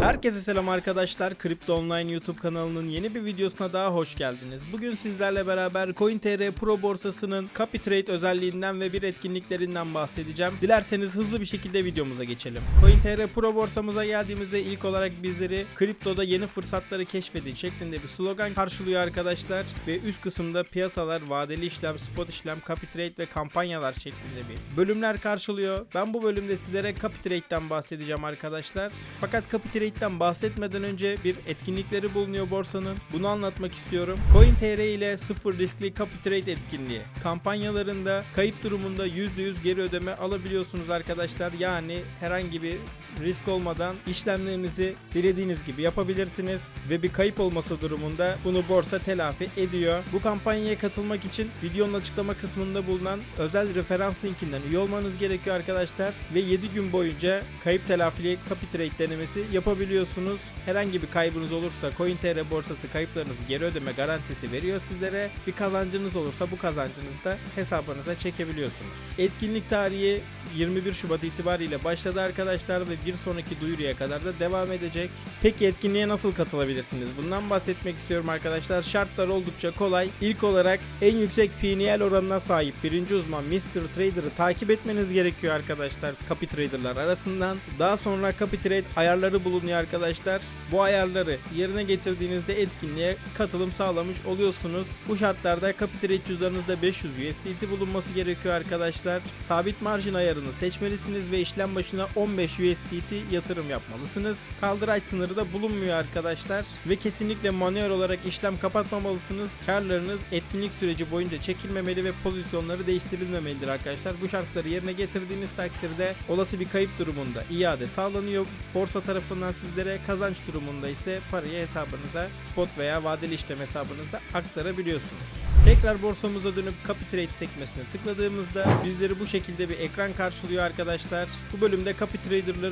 Herkese selam arkadaşlar. Kripto Online YouTube kanalının yeni bir videosuna daha hoş geldiniz. Bugün sizlerle beraber CoinTR Pro borsasının Copy Trade özelliğinden ve bir etkinliklerinden bahsedeceğim. Dilerseniz hızlı bir şekilde videomuza geçelim. CoinTR Pro borsamıza geldiğimizde ilk olarak bizleri kriptoda yeni fırsatları keşfedin şeklinde bir slogan karşılıyor arkadaşlar. Ve üst kısımda piyasalar, vadeli işlem, spot işlem, Copy Trade ve kampanyalar şeklinde bir bölümler karşılıyor. Ben bu bölümde sizlere Copy Trade'den bahsedeceğim arkadaşlar. Fakat Copy Trade'den bahsetmeden önce bir etkinlikleri bulunuyor borsanın. Bunu anlatmak istiyorum. CoinTR ile sıfır riskli Copy Trade etkinliği. Kampanyalarında kayıp durumunda %100 geri ödeme alabiliyorsunuz arkadaşlar. Yani herhangi bir risk olmadan işlemlerinizi dilediğiniz gibi yapabilirsiniz ve bir kayıp olması durumunda bunu borsa telafi ediyor. Bu kampanyaya katılmak için videonun açıklama kısmında bulunan özel referans linkinden üye olmanız gerekiyor arkadaşlar ve 7 gün boyunca kayıp telafili copy trade denemesi yapabiliyorsunuz. Herhangi bir kaybınız olursa CoinTR borsası kayıplarınızı geri ödeme garantisi veriyor sizlere. Bir kazancınız olursa bu kazancınızı da hesabınıza çekebiliyorsunuz. Etkinlik tarihi 21 Şubat itibariyle başladı arkadaşlar ve bir sonraki duyuruya kadar da devam edecek. Peki etkinliğe nasıl katılabilirsiniz? Bundan bahsetmek istiyorum arkadaşlar. Şartlar oldukça kolay. İlk olarak en yüksek PNL oranına sahip birinci uzman Mr. Trader'ı takip etmeniz gerekiyor arkadaşlar. Copy Trader'lar arasından. Daha sonra Copy Trade ayarları bulunuyor arkadaşlar. Bu ayarları yerine getirdiğinizde etkinliğe katılım sağlamış oluyorsunuz. Bu şartlarda Copy Trade cüzdanınızda 500 USDT bulunması gerekiyor arkadaşlar. Sabit marjin ayarını seçmelisiniz ve işlem başına 15 USDT yatırım yapmalısınız. Kaldıraç sınırı da bulunmuyor arkadaşlar ve kesinlikle manuel olarak işlem kapatmamalısınız. Karlarınız etkinlik süreci boyunca çekilmemeli ve pozisyonları değiştirilmemelidir arkadaşlar. Bu şartları yerine getirdiğiniz takdirde olası bir kayıp durumunda iade sağlanıyor. Borsa tarafından sizlere kazanç durumunda ise parayı hesabınıza spot veya vadeli işlem hesabınıza aktarabiliyorsunuz. Tekrar borsamıza dönüp Copy Trade sekmesine tıkladığımızda bizleri bu şekilde bir ekran karşılıyor arkadaşlar. Bu bölümde Copy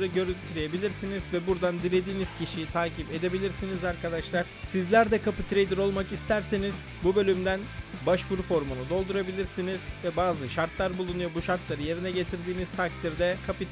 görüntüleyebilirsiniz ve buradan dilediğiniz kişiyi takip edebilirsiniz arkadaşlar. Sizler de Copy olmak isterseniz bu bölümden başvuru formunu doldurabilirsiniz ve bazı şartlar bulunuyor. Bu şartları yerine getirdiğiniz takdirde Copy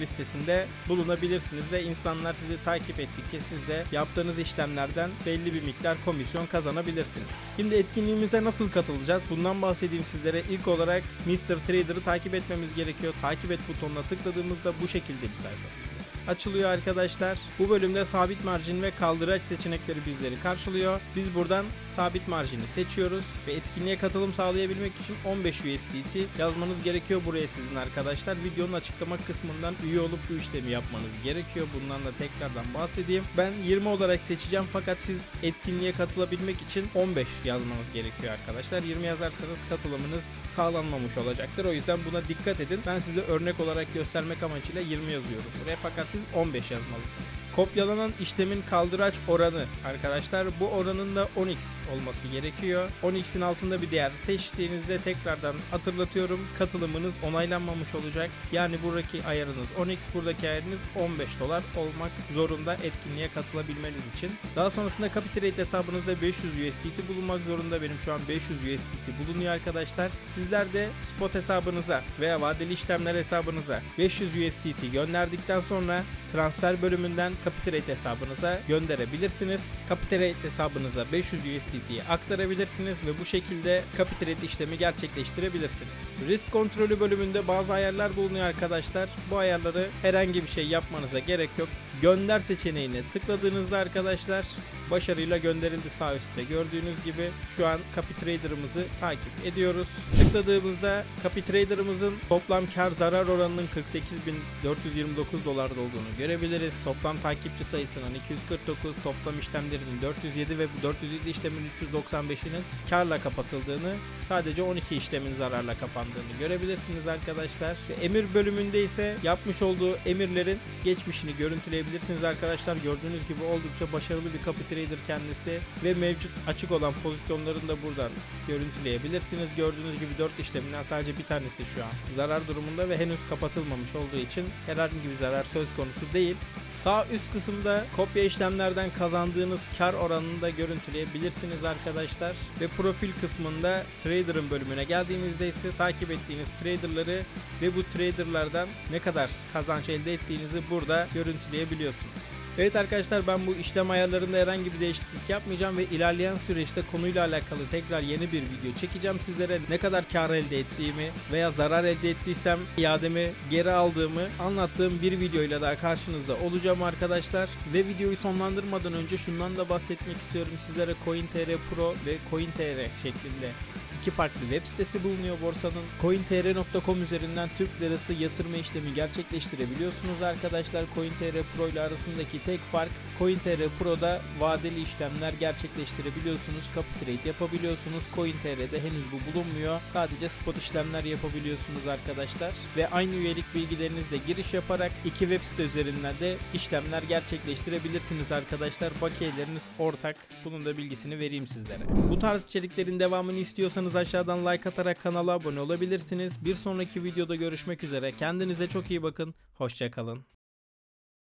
listesinde bulunabilirsiniz ve insanlar sizi takip ettikçe siz de yaptığınız işlemlerden belli bir miktar komisyon kazanabilirsiniz. Şimdi etkinliğimize nasıl katılacağız? Bundan bahsedeyim sizlere. İlk olarak Mr. Trader'ı takip etmemiz gerekiyor. Takip et butonuna tıkladığımızda bu şekilde bir sayfa açılıyor arkadaşlar. Bu bölümde sabit marjin ve kaldıraç seçenekleri bizleri karşılıyor. Biz buradan sabit marjini seçiyoruz ve etkinliğe katılım sağlayabilmek için 15 USDT yazmanız gerekiyor buraya sizin arkadaşlar. Videonun açıklama kısmından üye olup bu işlemi yapmanız gerekiyor. Bundan da tekrardan bahsedeyim. Ben 20 olarak seçeceğim fakat siz etkinliğe katılabilmek için 15 yazmanız gerekiyor arkadaşlar. 20 yazarsanız katılımınız sağlanmamış olacaktır. O yüzden buna dikkat edin. Ben size örnek olarak göstermek amacıyla 20 yazıyorum buraya fakat siz 15 yazmalısınız. Kopyalanan işlemin kaldıraç oranı arkadaşlar bu oranın da 10x olması gerekiyor. 10x'in altında bir değer seçtiğinizde tekrardan hatırlatıyorum katılımınız onaylanmamış olacak. Yani buradaki ayarınız 10x buradaki ayarınız 15 dolar olmak zorunda etkinliğe katılabilmeniz için. Daha sonrasında Capitrate hesabınızda 500 USDT bulunmak zorunda. Benim şu an 500 USDT bulunuyor arkadaşlar. Sizler de spot hesabınıza veya vadeli işlemler hesabınıza 500 USDT gönderdikten sonra transfer bölümünden hesabınıza gönderebilirsiniz. Capitrate hesabınıza 500 USDT'yi aktarabilirsiniz ve bu şekilde Capitrate işlemi gerçekleştirebilirsiniz. Risk kontrolü bölümünde bazı ayarlar bulunuyor arkadaşlar. Bu ayarları herhangi bir şey yapmanıza gerek yok. Gönder seçeneğine tıkladığınızda arkadaşlar başarıyla gönderildi sağ üstte. Gördüğünüz gibi şu an Copy Trader'ımızı takip ediyoruz. Tıkladığımızda Copy Trader'ımızın toplam kar zarar oranının 48.429 dolarda olduğunu görebiliriz. Toplam takipçi sayısının 249, toplam işlemlerinin 407 ve bu 407 işlemin 395'inin karla kapatıldığını, sadece 12 işlemin zararla kapandığını görebilirsiniz arkadaşlar. Emir bölümünde ise yapmış olduğu emirlerin geçmişini görüntüleyebilirsiniz arkadaşlar. Gördüğünüz gibi oldukça başarılı bir copy trader kendisi ve mevcut açık olan pozisyonlarını da buradan görüntüleyebilirsiniz. Gördüğünüz gibi 4 işleminden sadece bir tanesi şu an zarar durumunda ve henüz kapatılmamış olduğu için herhangi bir zarar söz konusu değil. Sağ üst kısımda kopya işlemlerden kazandığınız kar oranını da görüntüleyebilirsiniz arkadaşlar. Ve profil kısmında trader'ın bölümüne geldiğinizde ise takip ettiğiniz trader'ları ve bu trader'lardan ne kadar kazanç elde ettiğinizi burada görüntüleyebiliyorsunuz. Evet arkadaşlar ben bu işlem ayarlarında herhangi bir değişiklik yapmayacağım ve ilerleyen süreçte konuyla alakalı tekrar yeni bir video çekeceğim sizlere. Ne kadar kar elde ettiğimi veya zarar elde ettiysem iademi geri aldığımı anlattığım bir videoyla daha karşınızda olacağım arkadaşlar. Ve videoyu sonlandırmadan önce şundan da bahsetmek istiyorum. Sizlere CoinTR Pro ve CoinTR şeklinde iki farklı web sitesi bulunuyor borsanın. CoinTR.com üzerinden Türk lirası yatırma işlemi gerçekleştirebiliyorsunuz arkadaşlar. CoinTR Pro ile arasındaki tek fark CoinTR Pro'da vadeli işlemler gerçekleştirebiliyorsunuz. Copy trade yapabiliyorsunuz. CoinTR'de henüz bu bulunmuyor. Sadece spot işlemler yapabiliyorsunuz arkadaşlar. Ve aynı üyelik bilgilerinizle giriş yaparak iki web site üzerinden de işlemler gerçekleştirebilirsiniz arkadaşlar. Bakiyeleriniz ortak. Bunun da bilgisini vereyim sizlere. Bu tarz içeriklerin devamını istiyorsanız aşağıdan like atarak kanala abone olabilirsiniz. Bir sonraki videoda görüşmek üzere. Kendinize çok iyi bakın. Hoşçakalın.